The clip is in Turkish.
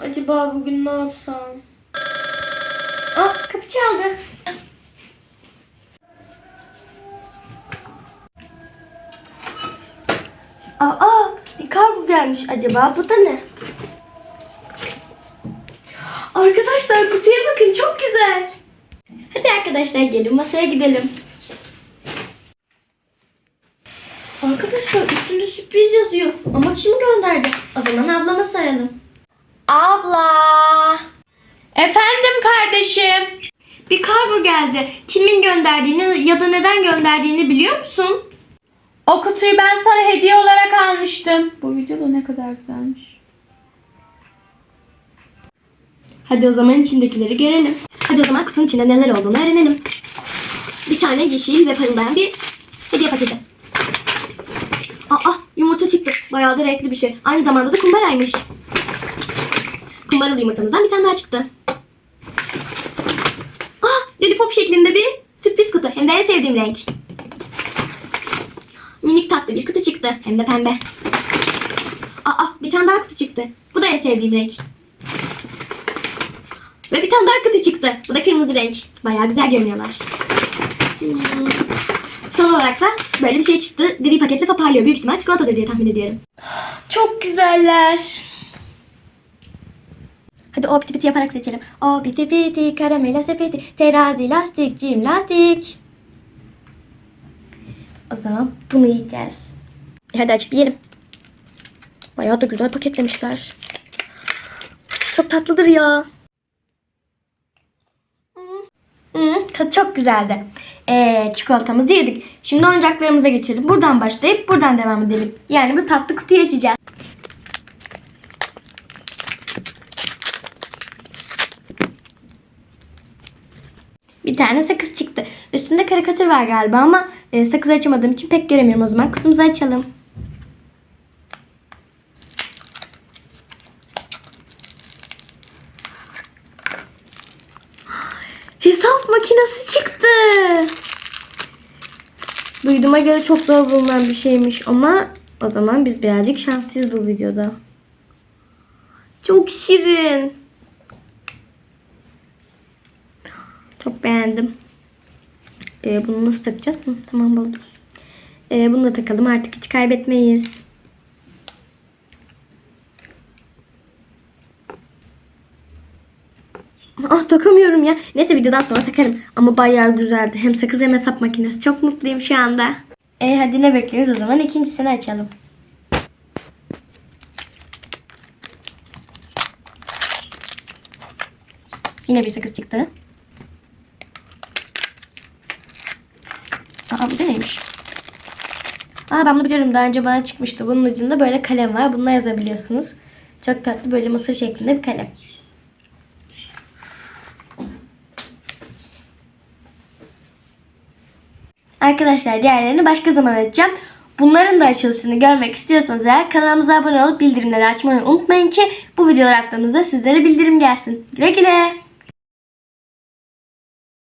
acaba bugün ne yapsam? Aa kapı çaldı. Aa bir kargo gelmiş acaba bu da ne? Arkadaşlar kutuya bakın çok güzel. Hadi arkadaşlar gelin masaya gidelim. Arkadaşlar üstünde sürpriz yazıyor. Ama kim gönderdi? O zaman ablama saralım. Abla. Efendim kardeşim. Bir kargo geldi. Kimin gönderdiğini ya da neden gönderdiğini biliyor musun? O kutuyu ben sana hediye olarak almıştım. Bu video da ne kadar güzelmiş. Hadi o zaman içindekileri görelim. Hadi o zaman kutunun içinde neler olduğunu öğrenelim. Bir tane yeşil ve parıldayan bir hediye paketi. Aa yumurta çıktı. Bayağı da renkli bir şey. Aynı zamanda da kumbaraymış. Kumbaralı yumurtamızdan bir tane daha çıktı. Aa lollipop şeklinde bir sürpriz kutu. Hem de en sevdiğim renk. Minik tatlı bir kutu çıktı. Hem de pembe. Aa bir tane daha kutu çıktı. Bu da en sevdiğim renk. Ve bir tane daha kutu çıktı. Bu da kırmızı renk. Bayağı güzel görünüyorlar. Hmm. Son olarak da böyle bir şey çıktı. Gri paketli paparlıyor. Büyük ihtimal çikolatadır diye tahmin ediyorum. Çok güzeller. Hadi o piti piti yaparak seçelim. O piti piti karamela sepeti terazi lastik cim lastik. O zaman bunu yiyeceğiz. Hadi açıp yiyelim. Bayağı da güzel paketlemişler. Çok tatlıdır ya. Hmm, tadı çok güzeldi. Ee, çikolatamızı yedik. Şimdi oyuncaklarımıza geçelim. Buradan başlayıp buradan devam edelim. Yani bu tatlı kutuyu açacağız. Bir tane sakız çıktı. Üstünde karikatür var galiba ama e, sakızı açamadığım için pek göremiyorum o zaman. Kutumuzu açalım. Hesap makinesi çıktı. Duyduğuma göre çok zor bulunan bir şeymiş ama o zaman biz birazcık şanslıyız bu videoda. Çok şirin. Çok beğendim. Ee, bunu nasıl takacağız? Hı, tamam buldum. Ee, bunu da takalım artık hiç kaybetmeyiz. Ah takamıyorum ya. Neyse videodan sonra takarım. Ama bayağı güzeldi. Hem sakız hem hesap makinesi. Çok mutluyum şu anda. E hadi ne bekliyoruz o zaman ikincisini açalım. Yine bir sakız çıktı. Aa bu neymiş? Aa ben bunu biliyorum. Daha önce bana çıkmıştı. Bunun ucunda böyle kalem var. Bununla yazabiliyorsunuz. Çok tatlı böyle mısır şeklinde bir kalem. Arkadaşlar diğerlerini başka zaman açacağım. Bunların da açılışını görmek istiyorsanız eğer kanalımıza abone olup bildirimleri açmayı unutmayın ki bu videolar attığımızda sizlere bildirim gelsin. Güle güle.